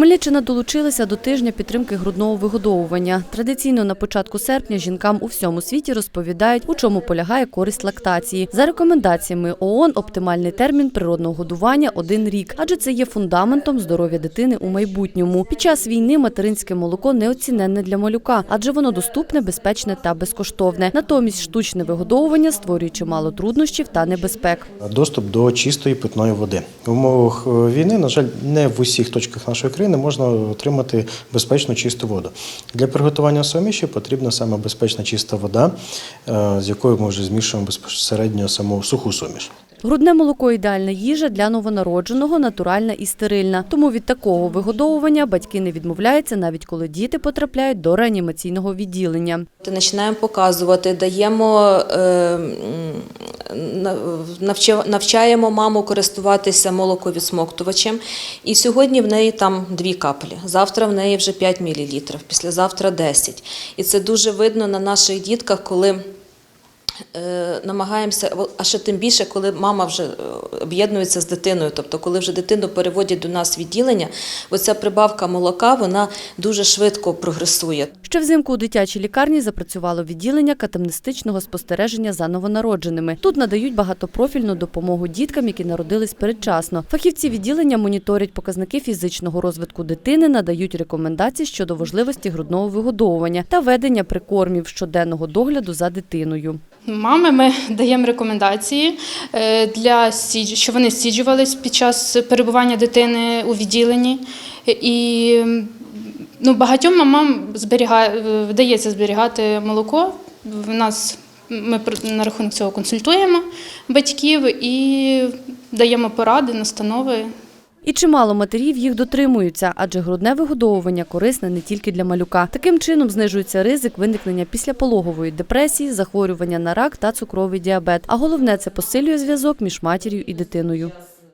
Хмельниччина долучилася до тижня підтримки грудного вигодовування. Традиційно на початку серпня жінкам у всьому світі розповідають, у чому полягає користь лактації. За рекомендаціями ООН, оптимальний термін природного годування – один рік, адже це є фундаментом здоров'я дитини у майбутньому. Під час війни материнське молоко неоціненне для малюка, адже воно доступне, безпечне та безкоштовне. Натомість штучне вигодовування створює чимало труднощів та небезпек. Доступ до чистої питної води в умовах е, війни, на жаль, не в усіх точках нашої країни можна отримати безпечну чисту воду. Для приготування суміші потрібна саме безпечна чиста вода, е, з якою ми вже змішуємо безпосередньо саму суху суміш. Грудне молоко – ідеальна їжа для новонародженого, натуральна і стерильна. Тому від такого вигодовування батьки не відмовляються, навіть коли діти потрапляють до реанімаційного відділення. Починаємо показувати, даємо навчаємо маму користуватися молоковідсмоктувачем. І сьогодні в неї там дві каплі. Завтра в неї вже 5 мл, післязавтра 10. І це дуже видно на наших дітках, коли. Е, Намагаємося, а ще тим більше, коли мама вже е, об'єднується з дитиною, тобто коли вже дитину переводять до нас відділення, оця прибавка молока вона дуже швидко прогресує. Ще взимку у дитячій лікарні запрацювало відділення катамнестичного спостереження за новонародженими. Тут надають багатопрофільну допомогу діткам, які народились передчасно. Фахівці відділення моніторять показники фізичного розвитку дитини, надають рекомендації щодо важливості грудного вигодовування та ведення прикормів щоденного догляду за дитиною. Мами ми даємо рекомендації е, для що вони сіджувались під час перебування дитини у відділенні. І ну, багатьом мамам зберігає, вдається зберігати молоко. В нас ми на рахунок цього консультуємо батьків і даємо поради, настанови. І чимало матерів їх дотримуються, адже грудне вигодовування корисне не тільки для малюка. Таким чином знижується ризик виникнення післяпологової депресії, захворювання на рак та цукровий діабет. А головне це посилює зв'язок між матір'ю і дитиною.